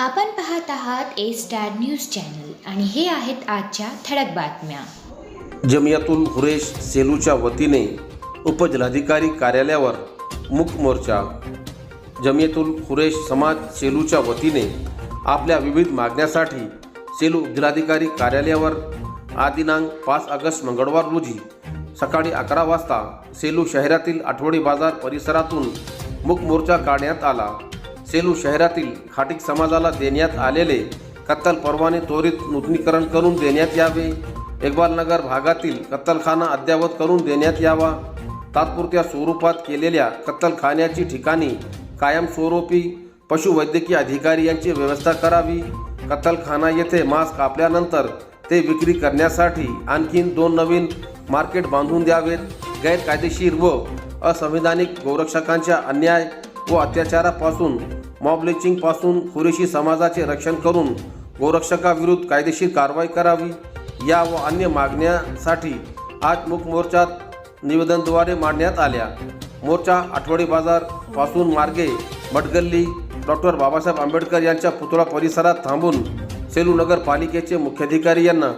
आपण पाहत आहात ए स्टार न्यूज चॅनल आणि हे आहेत आजच्या ठळक बातम्या. जमियातुल हुरेश सेलूच्या वतीने उपजिल्हाधिकारी कार्यालयावर मूक मोर्चा. जमियतुल हुरेश समाज सेलूच्या वतीने आपल्या विविध मागण्यासाठी सेलू जिल्हाधिकारी कार्यालयावर आदिनांक पाच ऑगस्ट मंगळवार रोजी सकाळी अकरा वाजता सेलू शहरातील आठवडी बाजार परिसरातून मूक मोर्चा काढण्यात आला. सेलू शहरातील खाटीक समाजाला देण्यात आलेले कत्तल परवाने त्वरित नूतनीकरण करून देण्यात यावे. इक्बालनगर भागातील कत्तलखाना अद्ययावत करून देण्यात यावा. तात्पुरत्या स्वरूपात केलेल्या कत्तलखान्याची ठिकाणी कायमस्वरूपी पशुवैद्यकीय अधिकारी यांची व्यवस्था करावी. कत्तलखाना येथे मांस कापल्यानंतर ते विक्री करण्यासाठी आणखीन दोन नवीन मार्केट बांधून द्यावेत. गैरकायदेशीर व असंविधानिक गोरक्षकांच्या अन्याय व अत्याचारापासून मॉब लिचिंगपासून कुरेशी समाजाचे रक्षण करून गोरक्षकाविरुद्ध कायदेशीर कारवाई करावी या व अन्य मागण्यासाठी आज मूक मोर्चात निवेदनद्वारे मांडण्यात आल्या. मोर्चा आठवडी बाजारपासून मार्गे मटगल्ली डॉक्टर बाबासाहेब आंबेडकर यांच्या पुतळा परिसरात थांबून सेलू नगरपालिकेचे मुख्याधिकारी यांना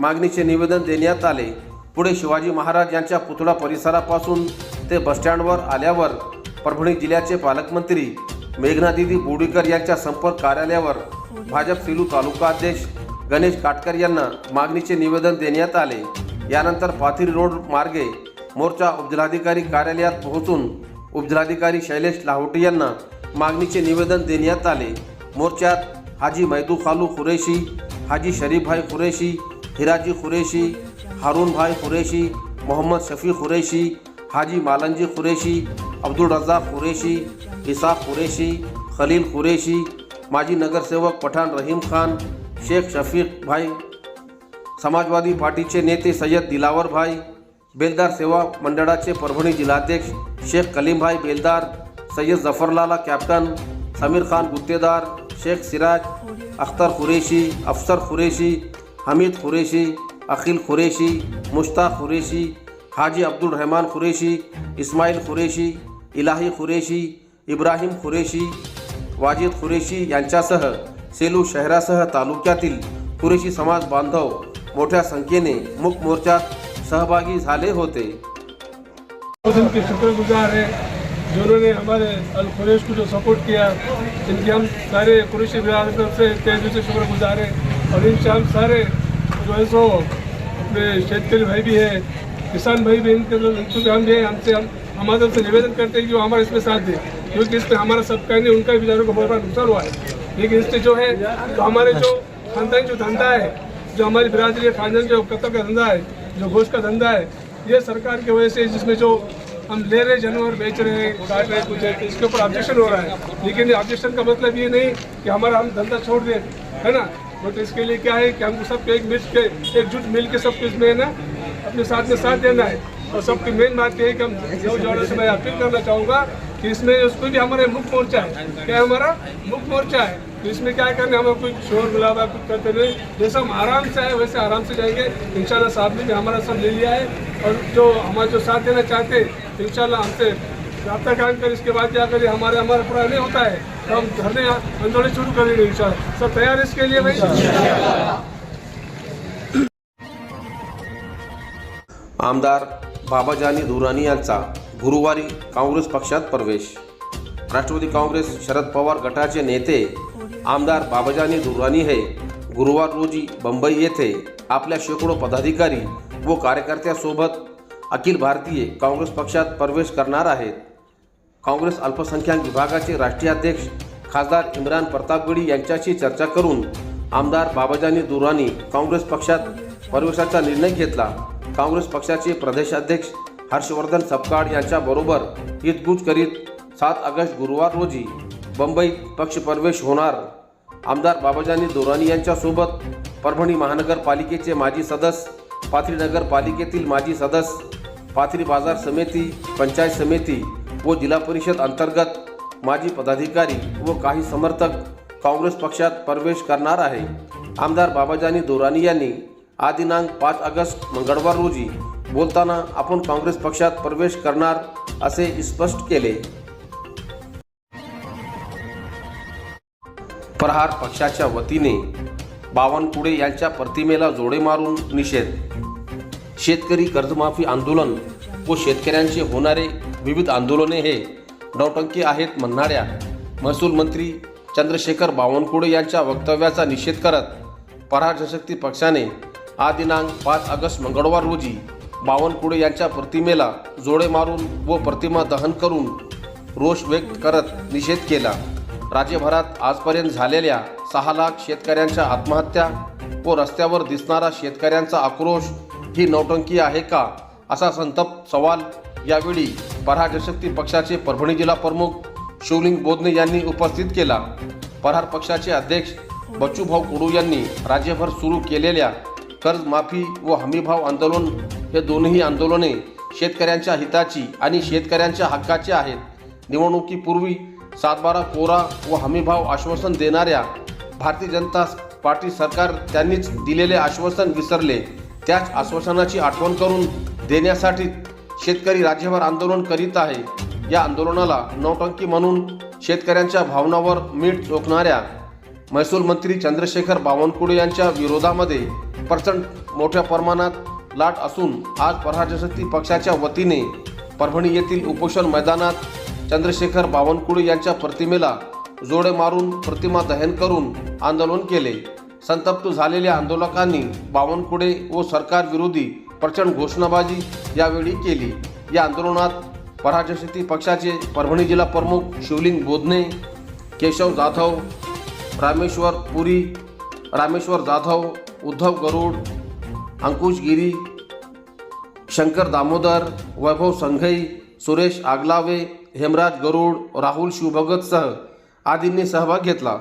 मागणीचे निवेदन देण्यात आले. पुढे शिवाजी महाराज यांच्या पुतळा परिसरापासून ते बसस्टँडवर आल्यावर परभणी जिल्ह्याचे पालकमंत्री मेघनादिदी बोडीकर यांच्या संपर्क कार्यालयावर भाजप सिलू तालुका अध्यक्ष गणेश काटकर यांना मागणीचे निवेदन देण्यात आले. यानंतर पाथरी रोड मार्गे मोर्चा उपजिल्हाधिकारी कार्यालयात पोहोचून उपजिल्हाधिकारी शैलेश लाहोटी यांना मागणीचे निवेदन देण्यात आले. मोर्चात हाजी मैदू खालू कुरेशी हाजी शरीफभाई कुरेशी हिराजी कुरेशी हारूनभाई कुरेशी मोहम्मद शफी कुरेशी हाजी मालंजी कुरेशी अब्दुल रज्जाक कुरेशी इसाफ कुरेशी खलील कुरेशी माजी नगरसेवक पठाण रहीम खान शेख शफीक भाई समाजवादी पार्टीचे नेते सय्यद दिलावर भाई बेलदार सेवा मंडळाचे परभणी जिल्हाध्यक्ष शेख कलीमभाई बेलदार सय्यद जफरलाला कॅप्टन समीर खान गुत्तेदार शेख सिराज अख्तर कुरेशी अफसर कुरेशी हमीद कुरेशी अखिल कुरेशी मुश्ताक कुरेशी हाजी अब्दुल रहमान कुरेशी इस्माईल कुरेशी इलाही खुरेशी इब्राहिम कुरेशी वाजिद खुरेशी यांच्यासह सेलू शहरासह तालुक्यातील कुरेशी समाज बांधव मोठ्या संख्येने मुख मोर्चात सहभागी झाले होते. उनके शुक्रगुजार हैं जिन्होंने हमारे अल कुरेश को जो सपोर्ट किया इनके हम सारे कुरेशी बिहार की तरफ से तय से शुक्रगुजार हैं और इनसे हम सारे जो है सो अपने शेतकरी भाई भी हैं किसान भाई भी इनके हम ये हमसे हम हमारे तरफ़ से निवेदन करते हैं कि वो हमारा इसमें साथ दें, क्योंकि इसमें हमारा सबका नहीं उनका भी को बहुत बड़ा नुकसान हुआ है। लेकिन इससे जो है तो हमारे जो खानदान, जो धंधा है, जो हमारी बिरादरी खानदान, जो कत्ल का धंधा है, जो घोष का धंधा है, ये सरकार की वजह से जिसमें जो हम ले रहे जानवर बेच रहे हैं, काट रहे कुछ है तो इसके ऊपर ऑब्जेक्शन हो रहा है। लेकिन ऑब्जेक्शन का मतलब ये नहीं कि हमारा हम धंधा छोड़ दें, है ना? बट इसके लिए क्या है कि हमको सबको एक मिल के एकजुट मिल के सबको इसमें है ना, अपने साथ में साथ देना है। और सबकी मेन बात ये है कि हम जोड़े से मैं अपील करना चाहूँगा कि इसमें उसको भी हमारे मुख्य मोर्चा है। क्या हमारा मुख्य मोर्चा है? तो इसमें क्या करना हमें कोई शोर गुलाबा कुछ करते नहीं जैसा हम आराम से आए, वैसे आराम से जाएँगे। इंशाल्लाह साहब ने भी हमारा सब ले लिया है। और जो हमारा जो साथ देना चाहते हैं इंशाल्लाह हमसे रब्ता कायम कर। इसके बाद जाकर हमारे, हमारा पूरा नहीं होता है तो हम धरने आंदोलन शुरू करेंगे इंशाल्लाह। सब तैयार इसके लिए भाई? आमदार बाबाजानी दुरानी यांचा गुरुवारी काँग्रेस पक्षात प्रवेश. राष्ट्रवादी काँग्रेस शरद पवार गटाचे नेते आमदार बाबाजानी दुरानी हे गुरुवार रोजी बंबई येथे आपल्या शेकडो पदाधिकारी व कार्यकर्त्यांसोबत अखिल भारतीय काँग्रेस पक्षात प्रवेश करणार आहेत. काँग्रेस अल्पसंख्याक विभागाचे राष्ट्रीय अध्यक्ष खासदार इम्रान प्रतापगडी यांच्याशी चर्चा करून आमदार बाबाजानी दुरानी काँग्रेस पक्षात प्रवेशाचा निर्णय घेतला. काँग्रेस पक्षाचे प्रदेशाध्यक्ष हर्षवर्धन सपकाळ यांच्याबरोबर हितगुज करीत सात ऑगस्ट गुरुवार रोजी मुंबईत पक्षप्रवेश होणार. आमदार बाबाजानी दोरानी यांच्यासोबत परभणी महानगरपालिकेचे माजी सदस्य पाथरी नगरपालिकेतील माजी सदस्य पाथरी बाजार समिती पंचायत समिती व जिल्हा परिषद अंतर्गत माजी पदाधिकारी व काही समर्थक काँग्रेस पक्षात प्रवेश करणार आहे. आमदार बाबाजानी दोरानी यांनी आज दिनांक पाच ऑगस्ट मंगळवार रोजी बोलताना आपण काँग्रेस पक्षात प्रवेश करणार असे स्पष्ट केले प्रहार पक्षाच्या वतीने बावनकुळे यांच्या प्रतिमेला जोडे मारून निषेध शेतकरी कर्जमाफी आंदोलन व शेतकऱ्यांचे होणारे विविध आंदोलने हे नौटंकी आहेत म्हणणाऱ्या महसूल मंत्री चंद्रशेखर बावनकुळे यांच्या वक्तव्याचा निषेध करत परार जनशक्ती पक्षाने हा दिनांक पाच ऑगस्ट मंगळवार रोजी बावनकुळे यांच्या प्रतिमेला जोडे मारून व प्रतिमा दहन करून रोष व्यक्त करत निषेध केला. राज्यभरात आजपर्यंत झालेल्या सहा लाख शेतकऱ्यांच्या आत्महत्या व रस्त्यावर दिसणारा शेतकऱ्यांचा आक्रोश ही नौटंकी आहे का? असा संतप्त सवाल यावेळी प्रहार जनशक्ती पक्षाचे परभणी जिल्हा प्रमुख शिवलिंग बोधने यांनी उपस्थित केला. परहार पक्षाचे अध्यक्ष बच्चूभाऊ कुडू यांनी राज्यभर सुरू केलेल्या कर्जमाफी व हमीभाव आंदोलन हे दोन्ही आंदोलने शेतकऱ्यांच्या हिताची आणि शेतकऱ्यांच्या हक्काची आहेत. निवडणुकीपूर्वी सातबारा कोरा व हमीभाव आश्वासन देणाऱ्या भारतीय जनता पार्टी सरकार त्यांनीच दिलेले आश्वासन विसरले. त्याच आश्वासनाची आठवण करून देण्यासाठी शेतकरी राज्यभर आंदोलन करीत आहे. या आंदोलनाला नौटंकी म्हणून शेतकऱ्यांच्या भावनावर मीठ चोखणाऱ्या महसूल मंत्री चंद्रशेखर बावनकुळे यांच्या विरोधामध्ये प्रचंड मोठ्या प्रमाणात लाट असून आज प्रहार पक्षाच्या वतीने परभणी येथील उपोषण मैदानात चंद्रशेखर बावनकुळे यांच्या प्रतिमेला जोडे मारून प्रतिमा दहन करून आंदोलन केले. संतप्त झालेल्या आंदोलकांनी बावनकुळे व सरकारविरोधी प्रचंड घोषणाबाजी यावेळी केली. या आंदोलनात पराजशक्ती पक्षाचे परभणी जिल्हा प्रमुख शिवलिंग बोधने केशव जाधव रामेश्वर पुरी रामेश्वर जाधव उद्धव गरुड अंकुश गिरी शंकर दामोदर वैभव संघई सुरेश आगलावे हेमराज गरुड राहुल शिवभगतसह आदींनी सहभाग घेतला.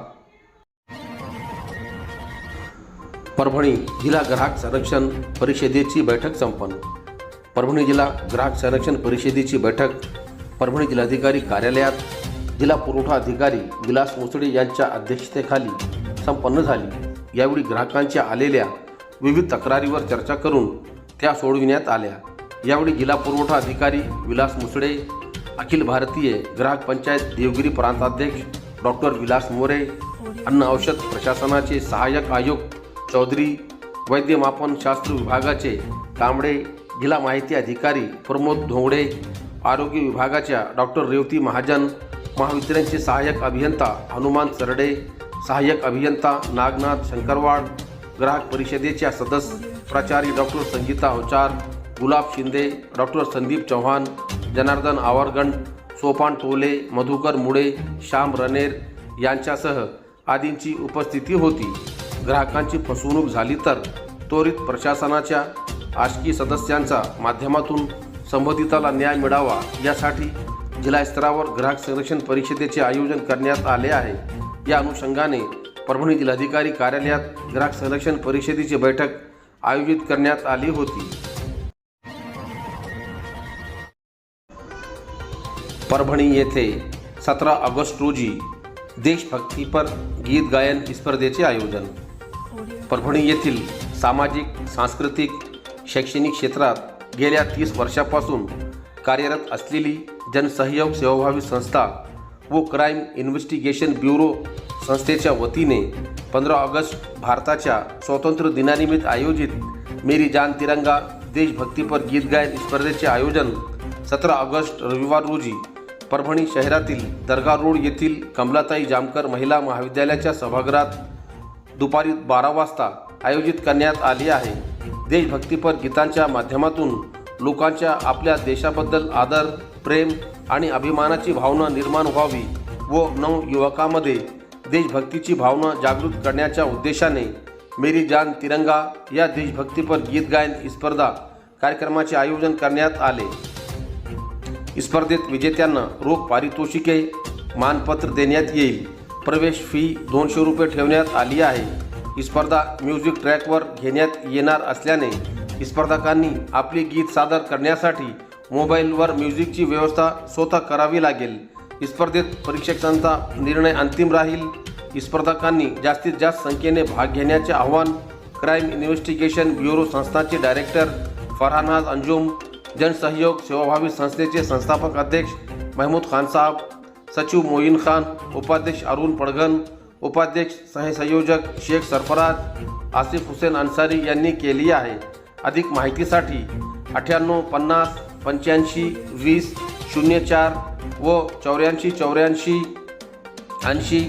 परभणी जिल्हा ग्राहक संरक्षण परिषदेची बैठक संपन्न. परभणी जिल्हा ग्राहक संरक्षण परिषदेची बैठक परभणी जिल्हाधिकारी कार्यालयात जिल्हा पुरवठा अधिकारी विलास मोसडे यांच्या अध्यक्षतेखाली संपन्न झाली. यावेळी ग्राहकांच्या आलेल्या विविध तक्रारीवर चर्चा करून त्या सोडविण्यात आल्या. यावेळी जिल्हा पुरवठा अधिकारी विलास मुसडे अखिल भारतीय ग्राहक पंचायत देवगिरी प्रांताध्यक्ष डॉक्टर विलास मोरे अन्न औषध प्रशासनाचे सहाय्यक आयुक्त चौधरी वैद्यमापन शास्त्र विभागाचे कांबडे जिल्हा माहिती अधिकारी प्रमोद धोंगडे आरोग्य विभागाच्या डॉक्टर रेवती महाजन महावितरणचे सहाय्यक अभियंता हनुमान सरडे सहाय्यक अभियंता नागनाथ शंकरवाड ग्राहक परिषदेच्या सदस्य प्राचार्य डॉक्टर संगीता अवचार गुलाब शिंदे डॉक्टर संदीप चव्हाण जनार्दन आवरगण सोपान टोले मधुकर मुळे श्याम रनेर यांच्यासह आदींची उपस्थिती होती. ग्राहकांची फसवणूक झाली तर त्वरित प्रशासनाच्या आशकी सदस्यांचा माध्यमातून संबंधिताला न्याय मिळावा यासाठी जिल्हा स्तरावर ग्राहक संरक्षण परिषदेचे आयोजन करण्यात आले आहे. या अनुषंगाने परभणी जिल्हाधिकारी कार्यालयात ग्राहक संरक्षण परिषदेची बैठक आयोजित करण्यात आली होती. परभणी येथे सतरा ऑगस्ट रोजी देशभक्तीपर गीत गायन स्पर्धेचे आयोजन. परभणी येथील सामाजिक सांस्कृतिक शैक्षणिक क्षेत्रात गेल्या तीस वर्षापासून कार्यरत असलेली जनसहयोग सेवाभावी संस्था व क्राईम इन्व्हेस्टिगेशन ब्युरो संस्थेच्या वतीने पंधरा ऑगस्ट भारताच्या स्वातंत्र्य दिनानिमित्त आयोजित मेरी जान तिरंगा देशभक्तीपर गीत गायन स्पर्धेचे आयोजन सतरा ऑगस्ट रविवार रोजी परभणी शहरातील दर्गा रोड येथील कमलाताई जामकर महिला महाविद्यालयाच्या सभागृहात दुपारी बारा वाजता आयोजित करण्यात आली आहे. देशभक्तीपर गीतांच्या माध्यमातून लोकांच्या आपल्या देशाबद्दल आदर प्रेम आणि अभिमानाची भावना निर्माण व्हावी व नवयुवकामध्ये देशभक्तीची भावना जागृत करण्याच्या उद्देशाने मेरी जान तिरंगा या देशभक्तीपर गीत गायन स्पर्धा कार्यक्रमाचे आयोजन करण्यात आले. स्पर्धेत विजेत्यांना रोख पारितोषिके मानपत्र देण्यात येईल. प्रवेश फी दोनशे रुपये ठेवण्यात आली आहे. ही स्पर्धा म्युझिक ट्रॅकवर घेण्यात येणार असल्याने स्पर्धकांनी आपली गीत सादर करण्यासाठी मोबाईलवर म्युझिकची व्यवस्था स्वतः करावी लागेल. स्पर्धेत परीक्षकांचा निर्णय अंतिम राहील. स्पर्धकांनी जास्तीत जास्त संख्येने भाग घेण्याचे आव्हान क्राईम इन्व्हेस्टिगेशन ब्युरो संस्थाचे डायरेक्टर फरहानाज अंजुम जनसहयोग सेवाभावी संस्थेचे संस्थापक अध्यक्ष महमूद खान साहब सचिव मोईन खान उपाध्यक्ष अरुण पडघन उपाध्यक्ष सहसंयोजक शेख सरफराज आसिफ हुसेन अन्सारी यांनी केली आहे. अधिक माहितीसाठी अठ्ठ्याण्णव पन्नास पंच्याऐंशी वीस शून्य चार व चौऱ्याऐंशी चौऱ्याऐंशी ऐंशी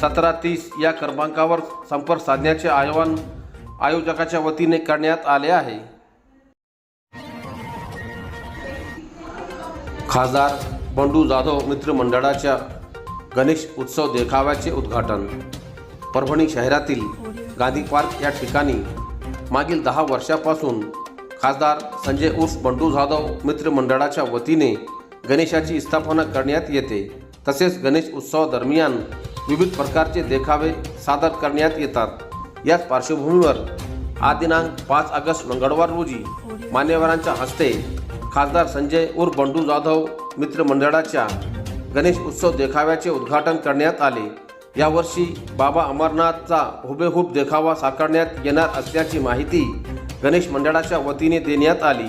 सतरा तीस या क्रमांकावर संपर्क साधण्याचे आवाहन आयोजकाच्या वतीने करण्यात आले आहे. खासदार बंडू जाधव मित्रमंडळाच्या गणेश उत्सव देखाव्याचे उद्घाटन. परभणी शहरातील गांधी पार्क या ठिकाणी मागील दहा वर्षापासून खासदार संजय उर्फ बंडू जाधव मित्रमंडळाच्या वतीने गणेशाची स्थापना करण्यात येते. तसेच गणेश उत्सवादरम्यान विविध प्रकारचे देखावे सादर करण्यात येतात. याच पार्श्वभूमीवर आज दिनांक पाच ऑगस्ट मंगळवार रोजी मान्यवरांच्या हस्ते खासदार संजय उर्फ बंडू जाधव मित्रमंडळाच्या गणेश उत्सव देखाव्याचे उद्घाटन करण्यात आले. यावर्षी बाबा अमरनाथचा हुबेहूब देखावा साकारण्यात येणार असल्याची माहिती गणेश मंडळाच्या वतीने देण्यात आली.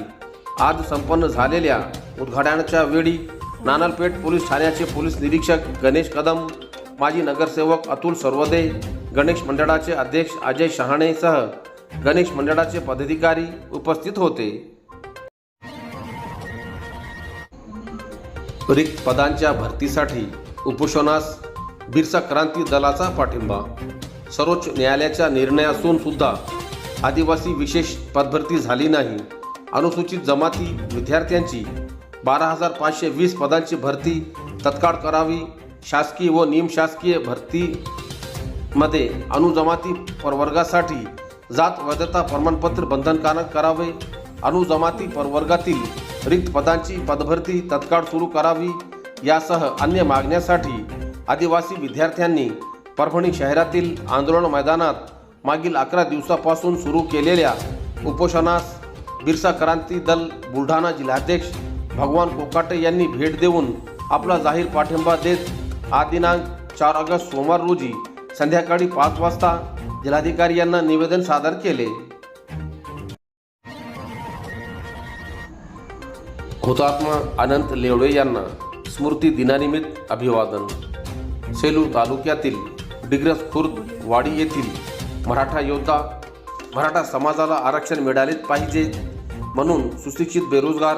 आज संपन्न झालेल्या उद्घाटनाच्या वेळी नानलपेठ पोलीस ठाण्याचे पोलीस निरीक्षक गणेश कदम माजी नगरसेवक अतुल सर्वदे गणेश मंडळाचे अध्यक्ष अजय शहाणेसह गणेश मंडळाचे पदाधिकारी उपस्थित होते. रिक्त पदांच्या भरतीसाठी उपोषणास बिरसा क्रांती दलाचा पाठिंबा. सर्वोच्च न्यायालयाच्या निर्णयासून सुद्धा आदिवासी विशेष पदभरती झाली नाही. अनुसूचित जमाती विद्यार्थ्यांची बारा हजार पाचशे वीस पदांची भरती तत्काळ करावी. शासकीय व निमशासकीय भरतीमध्ये अनुजमाती प्रवर्गासाठी जात वैधता प्रमाणपत्र बंधनकारक करावे. अनुजमाती प्रवर्गातील रिक्त पदांची पदभरती तत्काळ सुरू करावी. यासह अन्य मागण्यासाठी आदिवासी विद्यार्थ्यांनी परभणी शहरातील आंदोलन मैदानात मागील अकरा दिवसापासून सुरू केलेल्या उपोषणास बिरसा क्रांती दल बुलढाणा जिल्हाध्यक्ष भगवान कोकाटे यांनी भेट देऊन आपला जाहीर पाठिंबा देत आज दिनांक चार ऑगस्ट सोमवार रोजी संध्याकाळी पाच वाजता जिल्हाधिकारी यांना निवेदन सादर केले. हुतात्मा अनंत लेवडे यांना स्मृती दिनानिमित्त अभिवादन. सेलू तालुक्यातील डिग्रस खुर्द वाडी येथील मराठा योद्धा मराठा समाजाला आरक्षण मिळालेच पाहिजे म्हणून सुशिक्षित बेरोजगार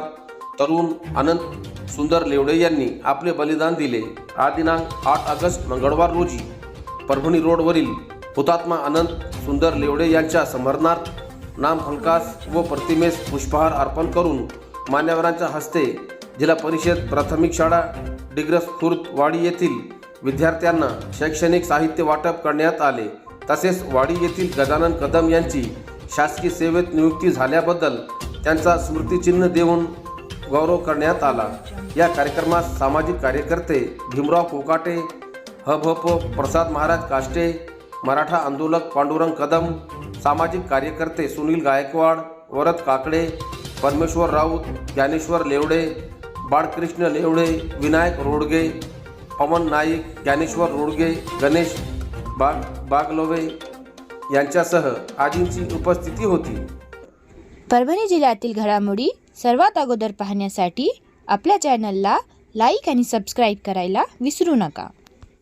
तरुण अनंत सुंदर लेवडे यांनी आपले बलिदान दिले. आज दिनांक आठ ऑगस्ट मंगळवार रोजी परभणी रोडवरील हुतात्मा अनंत सुंदर लेवडे यांच्या स्मरणार्थ नामफलकास व प्रतिमेस पुष्पहार अर्पण करून मान्यवरांच्या हस्ते जिल्हा परिषद प्राथमिक शाळा डिग्रस खुर्द वाडी येथील विद्यार्थ्यांना शैक्षणिक साहित्य वाटप करण्यात आले. तसेच वाडी येथील गजानन कदम यांची शासकीय सेवेत नियुक्ती झाल्याबद्दल त्यांचा स्मृतिचिन्ह देऊन गौरव करण्यात आला. या कार्यक्रमात सामाजिक कार्यकर्ते भीमराव कोकाटे हभप प्रसाद महाराज काष्टे मराठा आंदोलक पांडुरंग कदम सामाजिक कार्यकर्ते सुनील गायकवाड वरद काकडे परमेश्वर राऊत ज्ञानेश्वर लेवडे बाळकृष्ण लेवडे विनायक रोडगे पवन नाईक ज्ञानेश्वर रोडगे गणेश बाग बागलोवे यांच्यासह आदींची उपस्थिती होती. परभणी जिल्ह्यातील घडामोडी सर्वात अगोदर पाहण्यासाठी आपल्या चॅनलला लाईक आणि सबस्क्राईब करायला विसरू नका.